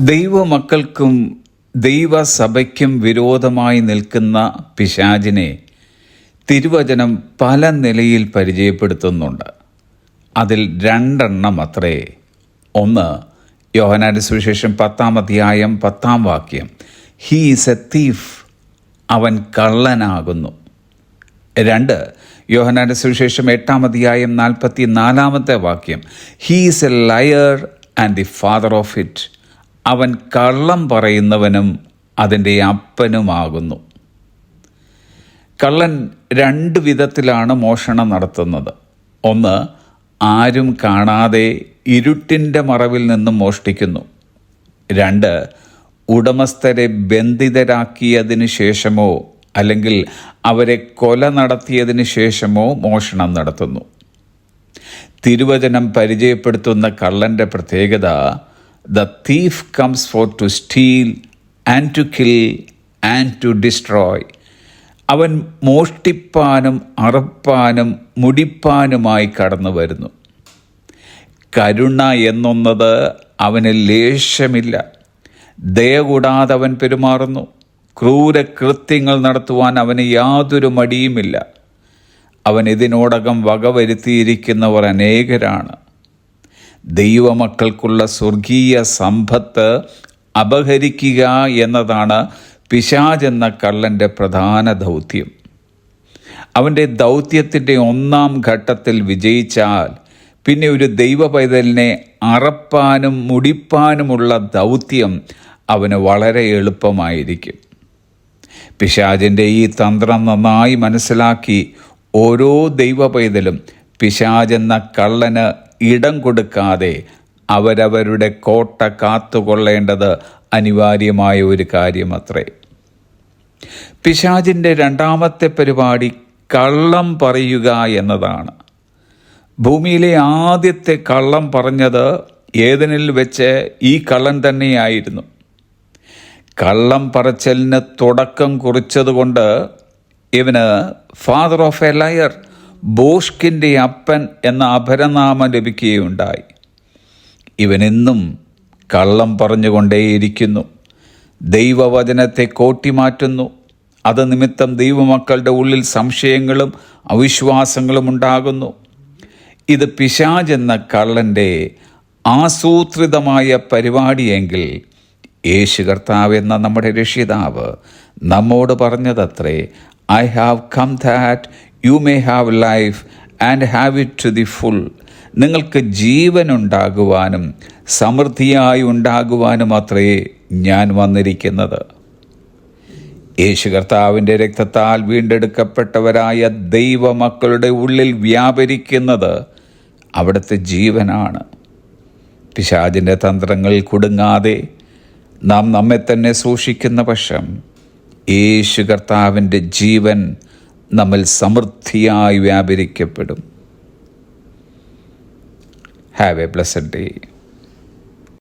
ദൈവമക്കൾക്കും ദൈവസഭയ്ക്കും വിരോധമായി നിൽക്കുന്ന പിശാചിനെ തിരുവചനം പല നിലയിൽ പരിചയപ്പെടുത്തുന്നുണ്ട്. അതിൽ രണ്ടെണ്ണം അത്രേ. ഒന്ന് യോഹനാന്റെ സുവിശേഷം പത്താം അധ്യായം പത്താം വാക്യം. ഹീ ഈസ് എ തീഫ് അവൻ കള്ളനാകുന്നു. രണ്ട് യോഹനാന്റെ സുവിശേഷം എട്ടാം അധ്യായം നാൽപ്പത്തി നാലാമത്തെ വാക്യം. He is a liar and the father of it അവൻ കള്ളം പറയുന്നവനും അതിന്റെ അപ്പനുമാകുന്നു. കള്ളൻ രണ്ട് വിധത്തിലാണ് മോഷണം നടത്തുന്നത്. ഒന്ന് ആരും കാണാതെ ഇരുട്ടിന്റെ മറവിൽ നിന്നും മോഷ്ടിക്കുന്നു. രണ്ട് ഉടമസ്ഥരെ ബന്ധിതരാക്കിയതിന് ശേഷമോ അല്ലെങ്കിൽ അവരെ കൊല നടത്തിയതിന് ശേഷമോ മോഷണം നടത്തുന്നു. തിരുവചനം പരിചയപ്പെടുത്തുന്ന കള്ളന്റെ പ്രത്യേകത the thief comes for to steal and to kill and to destroy അവൻ മോഷ്ടിപ്പാനും അറുപ്പാനും മുടിപ്പാനുമായി കടന്നു വരുന്നു. കരുണ എന്നൊന്നത് അവന് ലേശമില്ല. ദയ കൂടാതെ അവൻ പെരുമാറുന്നു. ക്രൂരകൃത്യങ്ങൾ നടത്തുവാൻ അവന് യാതൊരു മടിയുമില്ല. അവൻ ഇതിനോടകം വകവരുത്തിയിരിക്കുന്നവർ അനേകരാണ്. ദൈവമക്കൾക്കുള്ള സ്വർഗീയ സമ്പത്ത് അപഹരിക്കുക എന്നതാണ് പിശാജ് എന്ന കള്ളന്റെ പ്രധാന ദൗത്യം. അവന്റെ ദൗത്യത്തിന്റെ ഒന്നാം ഘട്ടത്തിൽ വിജയിച്ചാൽ പിന്നെ ഒരു ദൈവ പൈതലിനെ അറപ്പാനും മുടിപ്പാനുമുള്ള ദൗത്യം അവന് വളരെ എളുപ്പമായിരിക്കും. പിശാജിന്റെ ഈ തന്ത്രം നന്നായി മനസ്സിലാക്കി ഓരോ ദൈവ പൈതലും പിശാജെന്ന കള്ളന് ഇടം കൊടുക്കാതെ അവരവരുടെ കോട്ട കാത്തുകൊള്ളേണ്ടത് അനിവാര്യമായ ഒരു കാര്യമത്രേ. പിശാജിന്റെ രണ്ടാമത്തെ പരിപാടി കള്ളം പറയുക എന്നതാണ്. ഭൂമിയിലെ ആദ്യത്തെ കള്ളം പറഞ്ഞത് ഏതിനിൽ വെച്ച് ഈ കള്ളൻ തന്നെയായിരുന്നു. കള്ളം പറച്ചലിന് തുടക്കം കുറിച്ചതുകൊണ്ട് ഇവന് ഫാദർ ഓഫ് എ ലയർ ബോഷ്കിന്റെ അപ്പൻ എന്ന അപരനാമം ലഭിക്കുകയുണ്ടായി. ഇവനെന്നും കള്ളം പറഞ്ഞുകൊണ്ടേയിരിക്കുന്നു. ദൈവവചനത്തെ കോട്ടിമാറ്റുന്നു. അത് നിമിത്തം ദൈവമക്കളുടെ ഉള്ളിൽ സംശയങ്ങളും അവിശ്വാസങ്ങളും ഉണ്ടാകുന്നു. ഇത് പിശാജ് എന്ന കള്ളന്റെ ആസൂത്രിതമായ പരിപാടിയെങ്കിൽ യേശു കർത്താവ് എന്ന നമ്മുടെ രക്ഷിതാവ് നമ്മോട് പറഞ്ഞതത്രേ I have come that you may have life and have it to the full നിങ്ങൾക്ക് ജീവൻ ഉണ്ടാകുവാനും സമൃദ്ധിയായി ഉണ്ടാകുവാനും അത്രേ ഞാൻ വന്നിരിക്കുന്നത്. യേശു കർത്താവിന്റെ രക്തത്താൽ വീണ്ടെടുക്കപ്പെട്ടവരായ ദൈവമക്കളുടെ ഉള്ളിൽ വ്യാപരിക്കുന്നത് അവിടുത്തെ ജീവനാണ്. പിശാചിന്റെ തന്ത്രങ്ങളിൽ കുടുങ്ങാതെ നാം നമ്മെ തന്നെ സൂക്ഷിക്കുന്ന പക്ഷം യേശു കർത്താവിന്റെ ജീവൻ നമ്മിൽ സമൃദ്ധിയായി വ്യാപരിക്കപ്പെടും. Have a blessed day